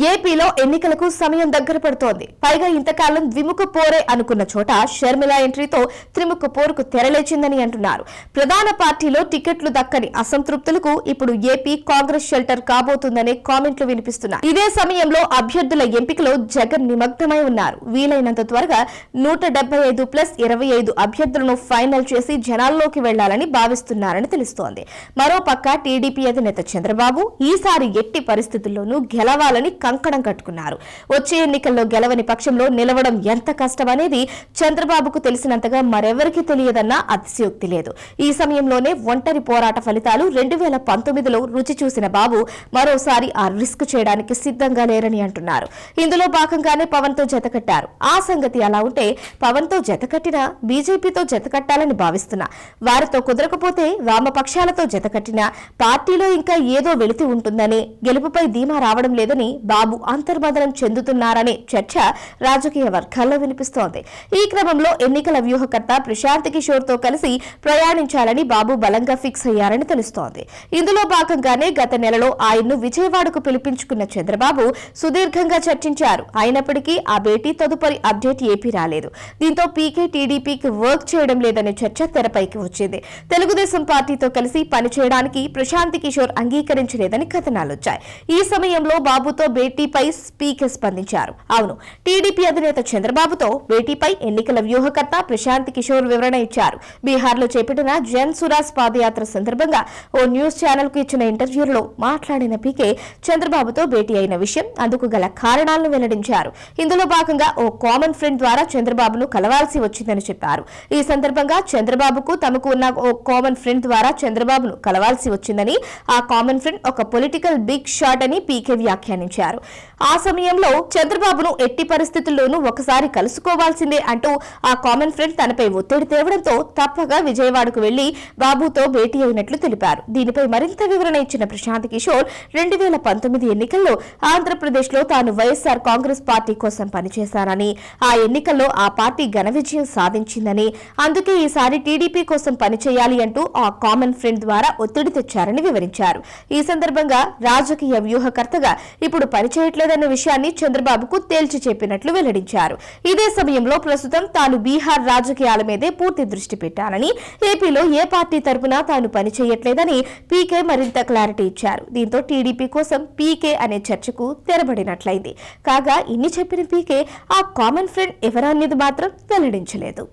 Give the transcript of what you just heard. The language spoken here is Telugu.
耶 ఏపీలో ఎన్నికలకు సమయం దగ్గర పడుతోంది. పైగా ఇంతకాలం ద్విముఖ పోరే అనుకున్న చోట షర్మిల ఎంట్రీతో త్రిముఖ పోరుకు తెరలేచిందని అంటున్నారు. ప్రధాన పార్టీలో టికెట్లు దక్కని అసంతృప్తులకు ఇప్పుడు ఏపీ కాంగ్రెస్ షెల్టర్ కాబోతుందనే కామెంట్లు వినిపిస్తున్నాయి. ఇదే సమయంలో అభ్యర్థుల ఎంపికలో జగన్ నిమగ్నమై ఉన్నారు. వీలైనంత త్వరగా నూట డెబ్బై ఐదు ప్లస్ ఇరవై ఐదు అభ్యర్థులను ఫైనల్ చేసి జనాల్లోకి వెళ్ళాలని భావిస్తున్నారని తెలుస్తోంది. మరోపక్క టీడీపీ అధినేత చంద్రబాబు ఈసారి ఎట్టి పరిస్థితుల్లోనూ గెలవాలని కంకణం కట్టుకున్నారు. వచ్చే ఎన్నికల్లో గెలవని పక్షంలో నిలవడం ఎంత కష్టమనేది చంద్రబాబుకు తెలిసినంతగా మరెవరికీ తెలియదన్న అతిశయోక్తి లేదు. ఈ సమయంలోనే ఒంటరి పోరాట ఫలితాలు రెండు వేల పంతొమ్మిదిలో రుచి చూసిన బాబు మరోసారి ఆ రిస్క్ చేయడానికి సిద్ధంగా లేరని అంటున్నారు. ఇందులో భాగంగానే పవన్తో జతకట్టారు ఆ సంగతి అలా ఉంటే పవన్తో జతకట్టినా బీజేపీతో జతకట్టాలని భావిస్తున్నా. వారితో కుదరకపోతే వామపక్షాలతో జతకట్టినా పార్టీలో ఇంకా ఏదో వెళితి ఉంటుందని గెలుపుపై ధీమా రావడం లేదని బాబు అంతర్మదనం చెందుతున్నారనే చర్చ రాజకీయ వర్గాల్లో వినిపిస్తోంది. ఈ క్రమంలో ఎన్నికల వ్యూహకర్త ప్రశాంత్ కిషోర్తో కలిసి ప్రయాణించాలని బాబు బలంగా ఫిక్స్ అయ్యారని తెలుస్తోంది. ఇందులో భాగంగానే గత నెలలో ఆయన్ను విజయవాడకు పిలిపించుకున్న చంద్రబాబు సుదీర్ఘంగా చర్చించారు. అయినప్పటికీ ఆ భేటీ తదుపరి అప్డేట్ ఏపీ రాలేదు. దీంతో పీకే టీడీపీకి వర్క్ చేయడం లేదనే చర్చ తెరపైకి వచ్చింది. తెలుగుదేశం పార్టీతో కలిసి పనిచేయడానికి ప్రశాంత్ కిషోర్ అంగీకరించలేదని కథనాలు వచ్చాయి ఈ సమయంలో బాబుతో భేటీ భేటీపై స్పీకర్ స్పందించారు. అవును టీడీపీ అధినేత చంద్రబాబుతో భేటీపై ఎన్నికల వ్యూహకర్త ప్రశాంత్ కిషోర్ వివరణ ఇచ్చారు. బీహార్లో చేపట్టిన జన్ సురాజ్ పాదయాత్ర సందర్భంగా ఓ న్యూస్ ఛానల్కు ఇచ్చిన ఇంటర్వ్యూలో మాట్లాడిన పీకే చంద్రబాబుతో భేటీ అయిన విషయం అందుకు గల కారణాలను వెల్లడించారు. ఇందులో భాగంగా ఓ కామన్ ఫ్రెండ్ ద్వారా చంద్రబాబును కలవాల్సి వచ్చిందని చెప్పారు. ఈ సందర్భంగా చంద్రబాబుకు తమకు ఉన్న ఓ కామన్ ఫ్రెండ్ ద్వారా చంద్రబాబును కలవాల్సి వచ్చిందని ఆ కామన్ ఫ్రెండ్ ఒక పొలిటికల్ బిగ్ షాట్ అని పీకే వ్యాఖ్యానించారు. ఆ సమయంలో చంద్రబాబును ఎట్టి పరిస్థితుల్లోనూ ఒకసారి కలుసుకోవాల్సిందే అంటూ ఆ కామన్ ఫ్రెండ్ తనపై ఒత్తిడి తేవడంతో తప్పగా విజయవాడకు వెళ్ళి బాబుతో భేటీ అయినట్లు తెలిపారు. దీనిపై మరింత వివరణ ఇచ్చిన ప్రశాంత్ కిషోర్ రెండు వేల పంతొమ్మిది ఎన్నికల్లో ఆంధ్రప్రదేశ్లో తాను వైఎస్ఆర్ కాంగ్రెస్ పార్టీ కోసం పనిచేశానని ఆ ఎన్నికల్లో ఆ పార్టీ ఘన విజయం సాధించిందని అందుకే ఈసారి టీడీపీ కోసం పనిచేయాలి అంటూ ఆ కామన్ ఫ్రెండ్ ద్వారా ఒత్తిడి తెచ్చారని వివరించారు. ఈ సందర్భంగా రాజకీయ వ్యూహకర్తగా ఇప్పుడు చేయట్లేదన్న విషయాన్ని చంద్రబాబుకు తేల్చి చెప్పినట్లు వెల్లడించారు. ఇదే సమయంలో ప్రస్తుతం తాను బీహార్ రాజకీయాల మీదే పూర్తి దృష్టి పెట్టానని ఏపీలో ఏ పార్టీ తరపున తాను పనిచేయట్లేదని పీకే మరింత క్లారిటీ ఇచ్చారు. దీంతో టీడీపీ కోసం పీకే అనే చర్చకు తెరబడినట్లయింది. కాగా ఇన్ని చెప్పిన పీకే ఆ కామన్ ఫ్రెండ్ ఎవరనేది మాత్రం వెల్లడించలేదు.